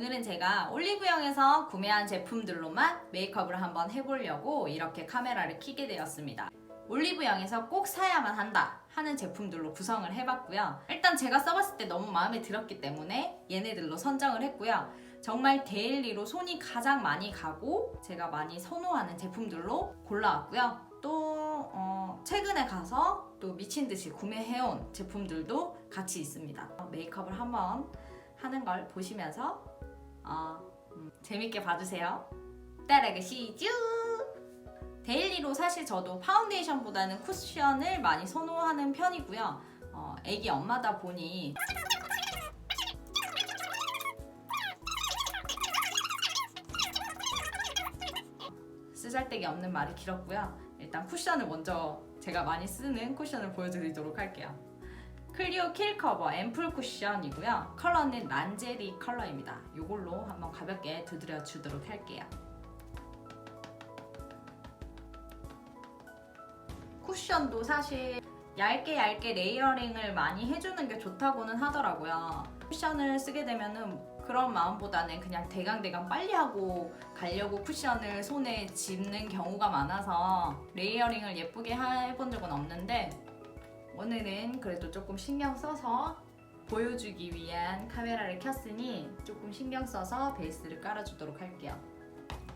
오늘은 제가 올리브영에서 구매한 제품들로만 메이크업을 한번 해보려고 이렇게 카메라를 켜게 되었습니다. 올리브영에서 꼭 사야만 한다 하는 제품들로 구성을 해봤고요. 일단 제가 써봤을 때 너무 마음에 들었기 때문에 얘네들로 선정을 했고요. 정말 데일리로 손이 가장 많이 가고 제가 많이 선호하는 제품들로 골라왔고요. 또 어, 최근에 가서 또 미친 듯이 구매해온 제품들도 같이 있습니다. 메이크업을 한번 하는 걸 보시면서 어, 음, 재밌게 봐주세요. 따라가시죠. 데일리로 사실 저도 파운데이션보다는 쿠션을 많이 선호하는 편이고요. 어, 애기 엄마다 보니 쓰잘데기 없는 말이 길었고요. 일단 쿠션을 먼저 제가 많이 쓰는 쿠션을 보여드리도록 할게요. 클리오 킬 커버 앰플 쿠션이고요. 컬러는 란제리 컬러입니다. 이걸로 한번 가볍게 두드려 주도록 할게요. 쿠션도 사실 얇게 얇게 레이어링을 많이 해주는 게 좋다고는 하더라고요. 쿠션을 쓰게 되면은 그런 마음보다는 그냥 대강대강 빨리 하고 가려고 쿠션을 손에 짚는 경우가 많아서 레이어링을 예쁘게 해본 적은 없는데 오늘은 그래도 조금 신경 써서 보여주기 위한 카메라를 켰으니 조금 신경 써서 베이스를 깔아주도록 할게요.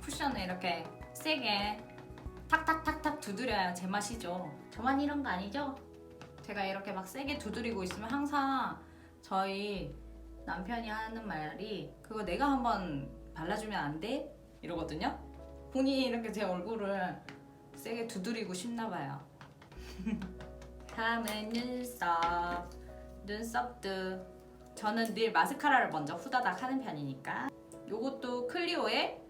쿠션을 이렇게 세게 탁탁탁탁 두드려야 제맛이죠. 저만 이런 거 아니죠? 제가 이렇게 막 세게 두드리고 있으면 항상 저희 남편이 하는 말이 그거 내가 한번 발라주면 안 돼? 이러거든요. 본인이 이렇게 제 얼굴을 세게 두드리고 싶나 봐요. 다음은 눈썹. 눈썹도 저는 늘 마스카라를 먼저 후다닥 하는 편이니까 요것도 클리오의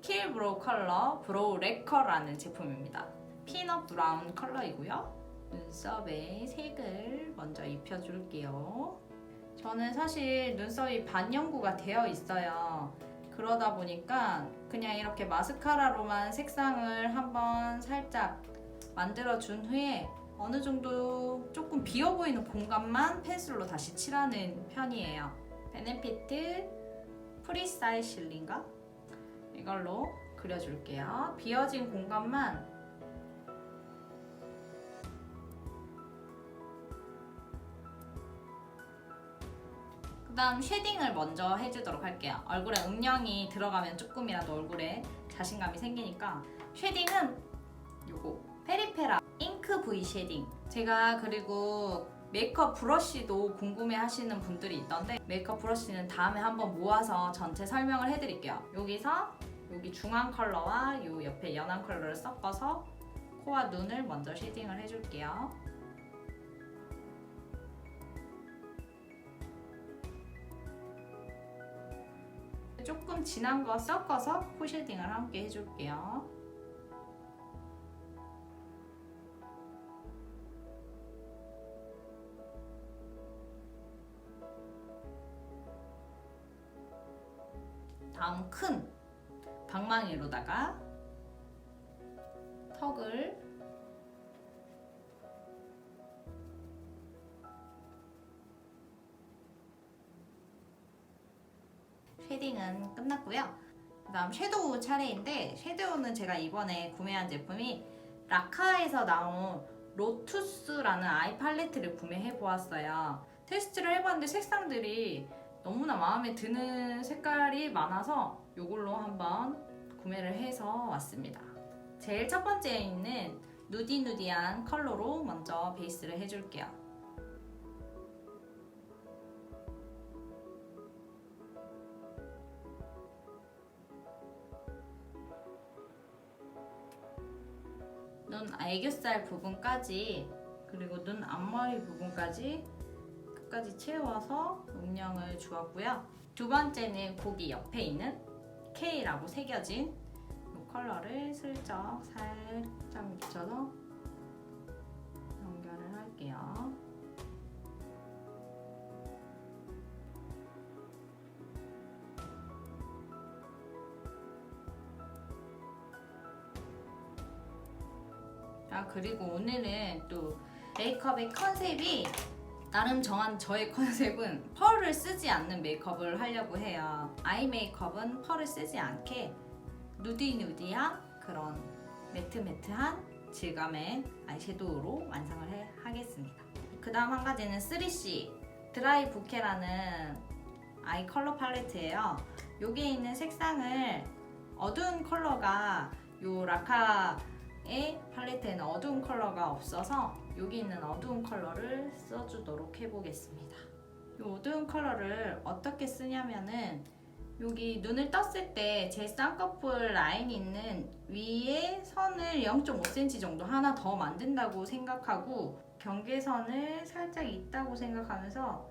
킬 브로우 컬러 브로우 레커라는 제품입니다. 피넛 브라운 컬러이고요. 눈썹에 색을 먼저 입혀줄게요. 저는 사실 눈썹이 반영구가 되어 있어요. 그러다 보니까 그냥 이렇게 마스카라로만 색상을 한번 살짝 만들어준 후에 어느 정도 조금 비어 보이는 공간만 펜슬로 다시 칠하는 편이에요. 베네피트 프리사이 실린가? 이걸로 그려줄게요. 비어진 공간만 그 다음 쉐딩을 먼저 해주도록 할게요. 얼굴에 음영이 들어가면 조금이라도 얼굴에 자신감이 생기니까 쉐딩은 요거 페리페라 잉크 V 쉐딩 제가 그리고 메이크업 브러쉬도 궁금해 하시는 분들이 있던데 메이크업 브러쉬는 다음에 한번 모아서 전체 설명을 해드릴게요. 여기서 여기 중앙 컬러와 요 옆에 연한 컬러를 섞어서 코와 눈을 먼저 쉐딩을 해줄게요. 조금 진한 거 섞어서 코 쉐딩을 함께 해줄게요. 다음 큰 방망이로다가 턱을 쉐딩은 끝났고요. 그 다음 섀도우 차례인데 섀도우는 제가 이번에 구매한 제품이 라카에서 나온 로투스라는 아이 팔레트를 구매해 보았어요. 테스트를 해봤는데 색상들이 너무나 마음에 드는 색깔이 많아서 이걸로 한번 구매를 해서 왔습니다. 제일 첫 번째에 있는 누디누디한 컬러로 먼저 베이스를 해줄게요. 눈 애교살 부분까지 그리고 눈 앞머리 부분까지 끝까지 채워서 음영을 주었고요. 두 번째는 고기 옆에 있는 K라고 새겨진 이 컬러를 슬쩍 살짝 묻혀서 연결을 할게요. 아 그리고 오늘은 또 메이크업의 컨셉이 나름 정한 저의 컨셉은 펄을 쓰지 않는 메이크업을 하려고 해요. 아이 메이크업은 펄을 쓰지 않게 누디 누디한 그런 매트 매트한 질감의 아이섀도우로 완성을 해, 하겠습니다. 그 다음 한 가지는 3C 드라이 부케라는 아이 컬러 팔레트예요. 여기에 있는 색상을 어두운 컬러가 요 라카의 팔레트에는 어두운 컬러가 없어서 여기 있는 어두운 컬러를 써주도록 해보겠습니다. 이 어두운 컬러를 어떻게 쓰냐면은 여기 눈을 떴을 때 제 쌍꺼풀 라인이 있는 위에 선을 0.5cm 정도 하나 더 만든다고 생각하고 경계선을 살짝 있다고 생각하면서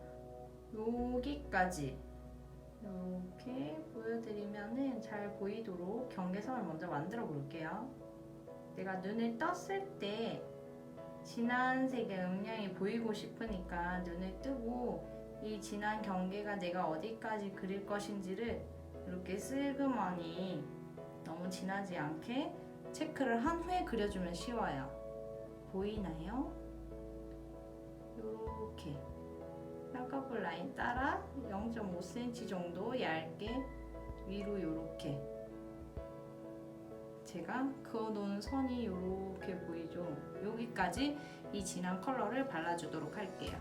여기까지 이렇게 보여드리면은 잘 보이도록 경계선을 먼저 만들어 볼게요. 내가 눈을 떴을 때 진한 색의 음영이 보이고 싶으니까 눈을 뜨고 이 진한 경계가 내가 어디까지 그릴 것인지를 이렇게 슬그머니 너무 진하지 않게 체크를 한 후에 그려주면 쉬워요. 보이나요? 이렇게 쌍꺼풀 라인 따라 0.5cm 정도 얇게 위로 이렇게 제가 그어놓은 선이 이렇게 보이죠? 여기까지 이 진한 컬러를 발라주도록 할게요.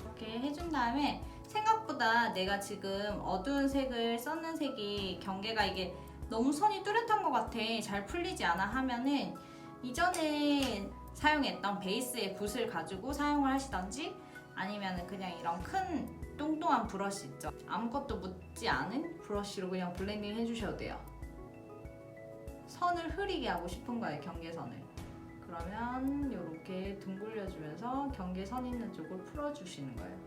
이렇게 해준 다음에 생각보다 내가 지금 어두운 색을 썼는 색이 경계가 이게 너무 선이 뚜렷한 것 같아 잘 풀리지 않아 하면은 이전에 사용했던 베이스의 붓을 가지고 사용을 하시던지 아니면 그냥 이런 큰 뚱뚱한 브러쉬 있죠? 아무것도 묻지 않은 브러쉬로 그냥 블렌딩 해주셔도 돼요. 선을 흐리게 하고 싶은 거예요 경계선을. 그러면 이렇게 둥글려주면서 경계선 있는 쪽을 풀어주시는 거예요.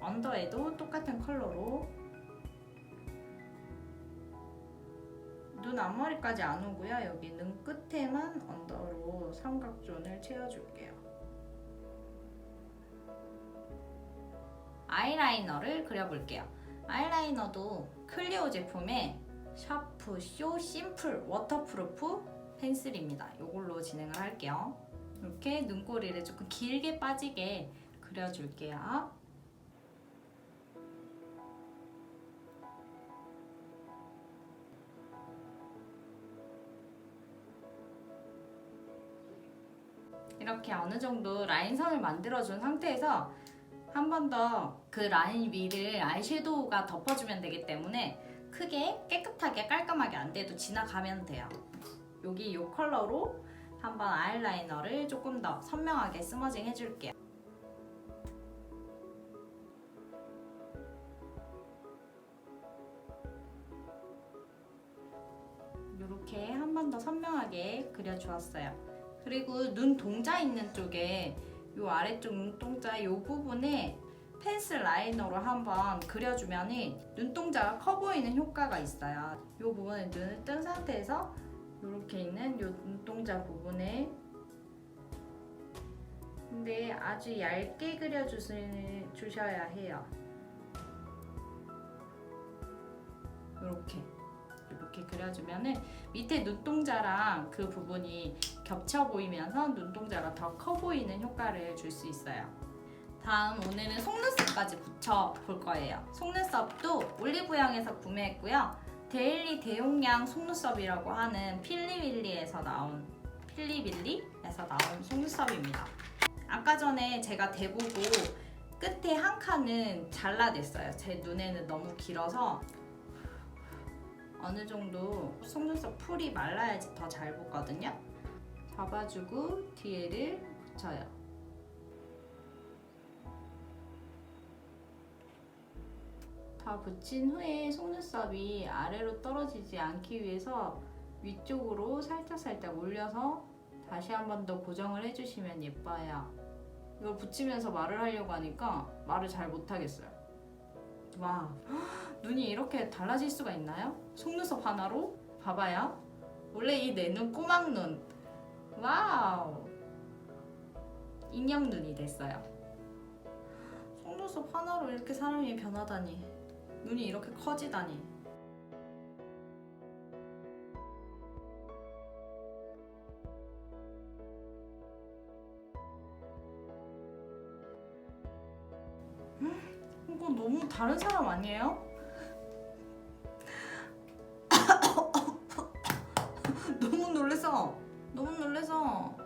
언더에도 똑같은 컬러로. 눈 앞머리까지 안 오고요. 여기 눈 끝에만 언더로 삼각존을 채워줄게요. 아이라이너를 그려볼게요. 아이라이너도 클리오 제품의 샤프 쇼 심플 워터프루프 펜슬입니다. 이걸로 진행을 할게요. 이렇게 눈꼬리를 조금 길게 빠지게 그려줄게요. 이렇게 어느 정도 라인선을 만들어준 상태에서 한 번 더 그 라인 위를 아이섀도우가 덮어주면 되기 때문에 크게 깨끗하게 깔끔하게 안 돼도 지나가면 돼요. 여기 이 컬러로 한번 아이라이너를 조금 더 선명하게 스머징 해줄게요. 이렇게 한 번 더 선명하게 그려주었어요. 그리고 눈 동자 있는 쪽에 이 아래쪽 눈동자 이 부분에 펜슬 라이너로 한번 그려주면 눈동자가 커 보이는 효과가 있어요. 이 부분에 눈을 뜬 상태에서 이렇게 있는 이 눈동자 부분에 근데 아주 얇게 그려주셔야 해요. 이렇게 이렇게 그려주면은 밑에 눈동자랑 그 부분이 겹쳐 보이면서 눈동자가 더 커 보이는 효과를 줄 수 있어요. 다음 오늘은 속눈썹까지 붙여 볼 거예요. 속눈썹도 올리브영에서 구매했고요. 데일리 대용량 속눈썹이라고 하는 필리윌리에서 나온 필리빌리에서 나온 속눈썹입니다. 아까 전에 제가 대보고 끝에 한 칸은 잘라냈어요. 제 눈에는 너무 길어서 어느 정도 속눈썹 풀이 말라야지 더잘 붙거든요. 잡아주고 뒤에를 붙여요. 다 붙인 후에 속눈썹이 아래로 떨어지지 않기 위해서 위쪽으로 살짝살짝 올려서 다시 한 번 더 고정을 해주시면 예뻐요. 이걸 붙이면서 말을 하려고 하니까 말을 잘 못하겠어요. 와, 눈이 이렇게 달라질 수가 있나요? 속눈썹 하나로? 봐봐요. 원래 이 내 눈 꼬막 눈. 와우. 인형 눈이 됐어요. 속눈썹 하나로 이렇게 사람이 변하다니. 눈이 이렇게 커지다니. 너무 다른 사람 아니에요? 너무 놀래서 너무 놀래서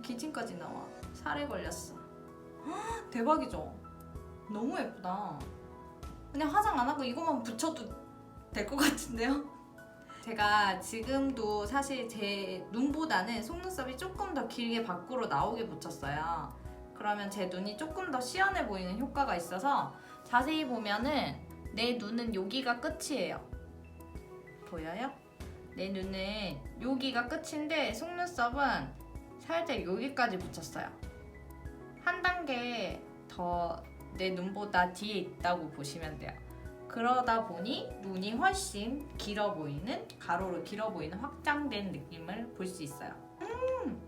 기침까지 나와 살에 걸렸어 헉, 대박이죠 너무 예쁘다 그냥 화장 안 하고 이것만 붙여도 될 것 같은데요? 제가 지금도 사실 제 눈보다는 속눈썹이 조금 더 길게 밖으로 나오게 붙였어요. 그러면 제 눈이 조금 더 시원해 보이는 효과가 있어서 자세히 보면은 내 눈은 여기가 끝이에요. 보여요? 내 눈은 여기가 끝인데 속눈썹은 살짝 여기까지 붙였어요. 한 단계 더 내 눈보다 뒤에 있다고 보시면 돼요. 그러다 보니 눈이 훨씬 길어 보이는 가로로 길어 보이는 확장된 느낌을 볼 수 있어요. 음,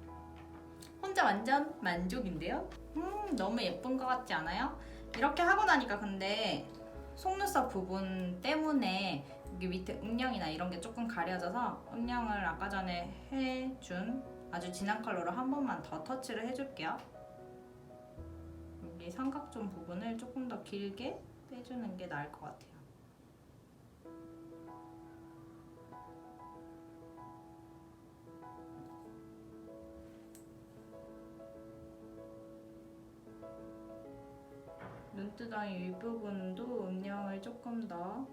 혼자 완전 만족인데요. 음, 너무 예쁜 것 같지 않아요? 이렇게 하고 나니까 근데 속눈썹 부분 때문에 여기 밑에 음영이나 이런 게 조금 가려져서 음영을 아까 전에 해준 아주 진한 컬러로 한 번만 더 터치를 해줄게요. 여기 삼각존 부분을 조금 더 길게 빼주는 게 나을 것 같아요. 눈두덩이 윗부분도 음영을 조금 더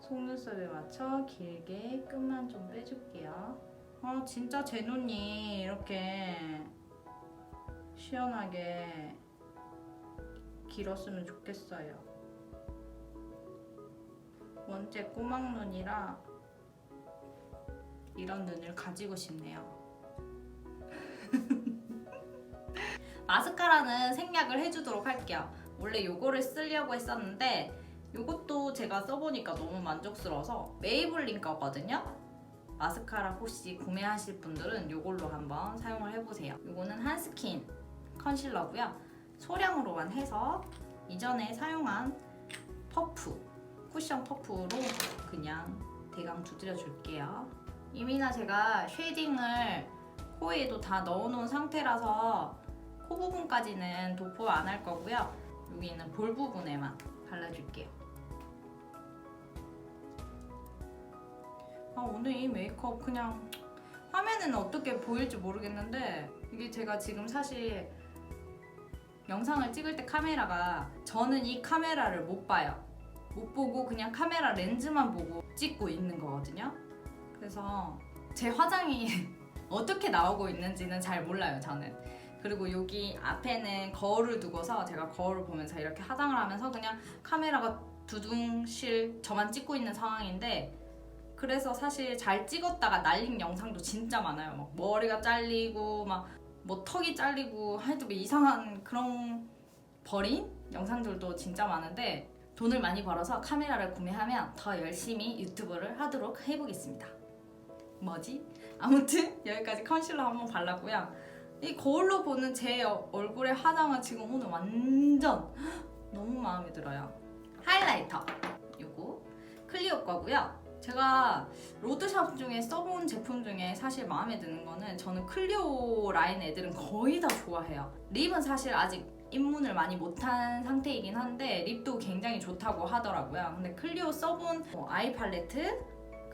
속눈썹에 맞춰 길게 끝만 좀 빼줄게요. 아 진짜 제 눈이 이렇게 시원하게 길었으면 좋겠어요. 원체 꼬막 눈이라 이런 눈을 가지고 싶네요. 마스카라는 생략을 해주도록 할게요. 원래 요거를 쓰려고 했었는데 요것도 제가 써보니까 너무 만족스러워서 메이블린 거거든요. 마스카라 혹시 구매하실 분들은 요걸로 한번 사용을 해보세요. 요거는 한스킨 컨실러고요. 소량으로만 해서 이전에 사용한 퍼프, 쿠션 퍼프로 그냥 대강 두드려 줄게요. 이미나 제가 쉐이딩을 코에도 다 넣어놓은 상태라서 코 부분까지는 도포 안 할 거고요. 여기 있는 볼 부분에만 발라줄게요. 아, 오늘 이 메이크업 그냥 화면에는 어떻게 보일지 모르겠는데 이게 제가 지금 사실 영상을 찍을 때 카메라가 저는 이 카메라를 못 봐요. 못 보고 그냥 카메라 렌즈만 보고 찍고 있는 거거든요. 그래서 제 화장이 어떻게 나오고 있는지는 잘 몰라요, 저는. 그리고 여기 앞에는 거울을 두고서 제가 거울을 보면서 이렇게 화장을 하면서 그냥 카메라가 두둥실 저만 찍고 있는 상황인데 그래서 사실 잘 찍었다가 날린 영상도 진짜 많아요. 막 머리가 잘리고 막 뭐 턱이 잘리고 하여튼 뭐 이상한 그런 버린 영상들도 진짜 많은데 돈을 많이 벌어서 카메라를 구매하면 더 열심히 유튜브를 하도록 해보겠습니다. 뭐지? 아무튼 여기까지 컨실러 한번 발랐고요. 이 거울로 보는 제 어- 얼굴의 화장은 지금 오늘 완전 너무 마음에 들어요. 하이라이터 요거 클리오 거고요. 제가 로드샵 중에 써본 제품 중에 사실 마음에 드는 거는 저는 클리오 라인 애들은 거의 다 좋아해요. 립은 사실 아직 입문을 많이 못한 상태이긴 한데 립도 굉장히 좋다고 하더라고요. 근데 클리오 써본 뭐 아이 팔레트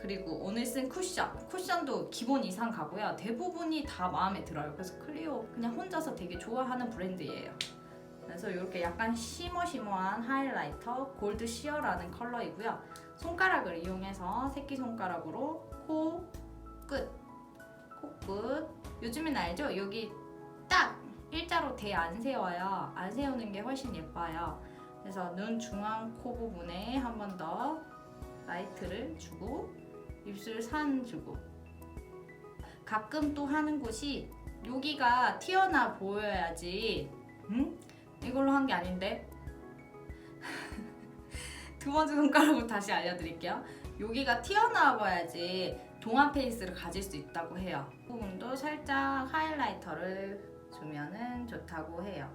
그리고 오늘 쓴 쿠션 쿠션도 기본 이상 가고요. 대부분이 다 마음에 들어요. 그래서 클리오 그냥 혼자서 되게 좋아하는 브랜드예요. 그래서 이렇게 약간 시머시머한 하이라이터 골드 시어라는 컬러이고요. 손가락을 이용해서 새끼손가락으로 코 끝, 코끝. 요즘엔 알죠? 여기 딱 일자로 대 안 세워요. 안 세우는 게 훨씬 예뻐요. 그래서 눈 중앙 코 부분에 한 번 더 라이트를 주고 입술 산 주고. 가끔 또 하는 곳이 여기가 튀어나 보여야지. 응? 이걸로 한 게 아닌데? 두 번째 손가락으로 다시 알려드릴게요. 여기가 튀어나와 봐야지 동안 페이스를 가질 수 있다고 해요. 이 부분도 살짝 하이라이터를 주면은 좋다고 해요.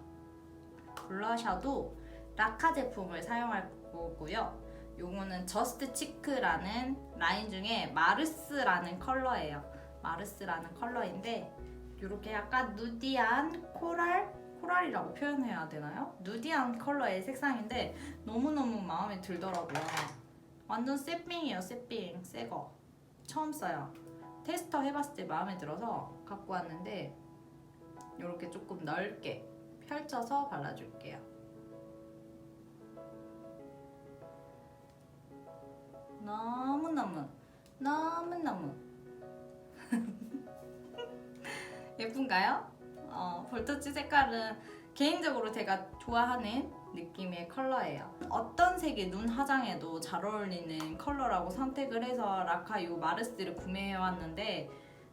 블러셔도 라카 제품을 사용할 거고요. 요거는 저스트 치크라는 라인 중에 마르스라는 컬러예요. 마르스라는 컬러인데 이렇게 약간 누디한 코랄 코랄이라고 표현해야 되나요? 누디한 컬러의 색상인데 너무너무 마음에 들더라고요. 완전 새삥이에요, 새삥. 새거. 처음 써요. 테스터 해봤을 때 마음에 들어서 갖고 왔는데 이렇게 조금 넓게 펼쳐서 발라줄게요. 너무너무 너무너무 예쁜가요? 어, 볼터치 색깔은 개인적으로 제가 좋아하는 느낌의 컬러예요. 어떤 색의 눈 화장에도 잘 어울리는 컬러라고 선택을 해서 라카 요 마르스를 구매해왔는데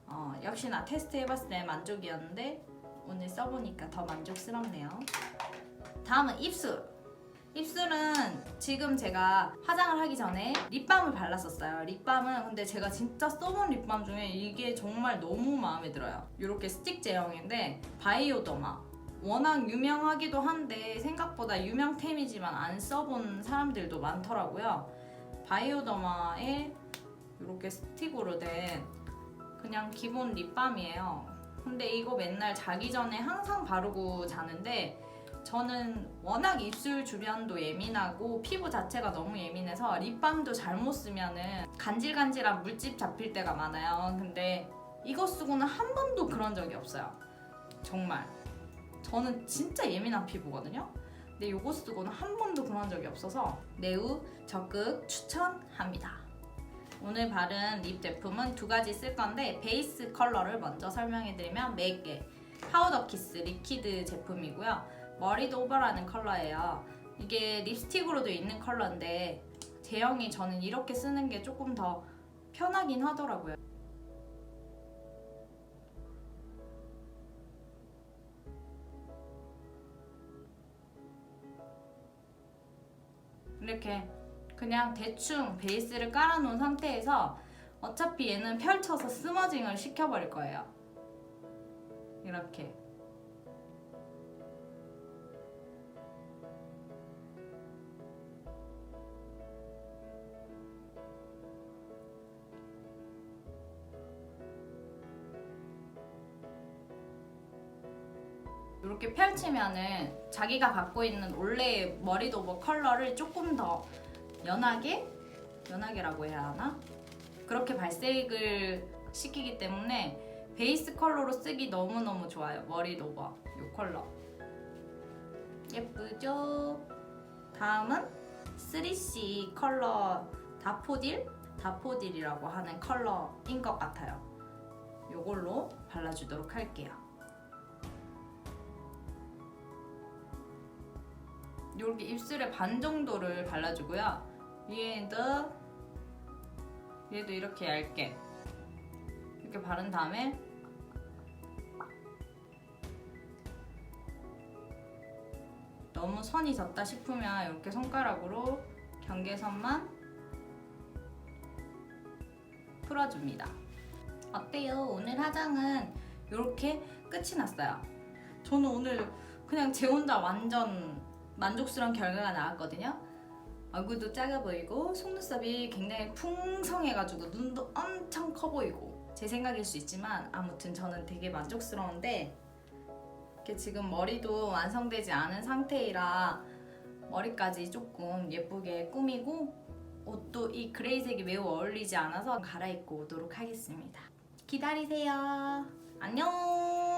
어, 역시나 테스트 해봤을 때 만족이었는데 오늘 써보니까 더 만족스럽네요. 다음은 입술. 입술은 지금 제가 화장을 하기 전에 립밤을 발랐었어요. 립밤은 근데 제가 진짜 써본 립밤 중에 이게 정말 너무 마음에 들어요. 이렇게 스틱 제형인데 바이오더마. 워낙 유명하기도 한데 생각보다 유명템이지만 안 써본 사람들도 많더라고요. 바이오더마에 이렇게 스틱으로 된 그냥 기본 립밤이에요. 근데 이거 맨날 자기 전에 항상 바르고 자는데 저는 워낙 입술 주변도 예민하고 피부 자체가 너무 예민해서 립밤도 잘못 쓰면은 간질간질한 물집 잡힐 때가 많아요. 근데 이거 쓰고는 한 번도 그런 적이 없어요. 정말. 저는 진짜 예민한 피부거든요. 근데 이거 쓰고는 한 번도 그런 적이 없어서 매우 적극 추천합니다. 오늘 바른 립 제품은 두 가지 쓸 건데 베이스 컬러를 먼저 설명해드리면 맥의 파우더 키스 리퀴드 제품이고요. 머리도 오버라는 컬러예요. 이게 립스틱으로도 있는 컬러인데 제형이 저는 이렇게 쓰는 게 조금 더 편하긴 하더라고요. 이렇게 그냥 대충 베이스를 깔아놓은 상태에서 어차피 얘는 펼쳐서 스머징을 시켜버릴 거예요. 이렇게. 펼치면은 자기가 갖고 있는 원래 머리도버 컬러를 조금 더 연하게 연하게라고 해야 하나? 그렇게 발색을 시키기 때문에 베이스 컬러로 쓰기 너무너무 좋아요. 머리도버 이 컬러. 예쁘죠? 다음은 3C 컬러 다포딜? 다포딜이라고 하는 컬러인 것 같아요. 이걸로 발라주도록 할게요. 이렇게 입술에 반 정도를 발라주고요. 얘도 얘도 이렇게 얇게 이렇게 바른 다음에 너무 선이 졌다 싶으면 이렇게 손가락으로 경계선만 풀어줍니다. 어때요? 오늘 화장은 이렇게 끝이 났어요. 저는 오늘 그냥 제 혼자 완전 만족스러운 결과가 나왔거든요. 얼굴도 작아 보이고 속눈썹이 굉장히 풍성해가지고 눈도 엄청 커 보이고 제 생각일 수 있지만 아무튼 저는 되게 만족스러운데 이렇게 지금 머리도 완성되지 않은 상태이라 머리까지 조금 예쁘게 꾸미고 옷도 이 그레이색이 매우 어울리지 않아서 갈아입고 오도록 하겠습니다. 기다리세요. 안녕.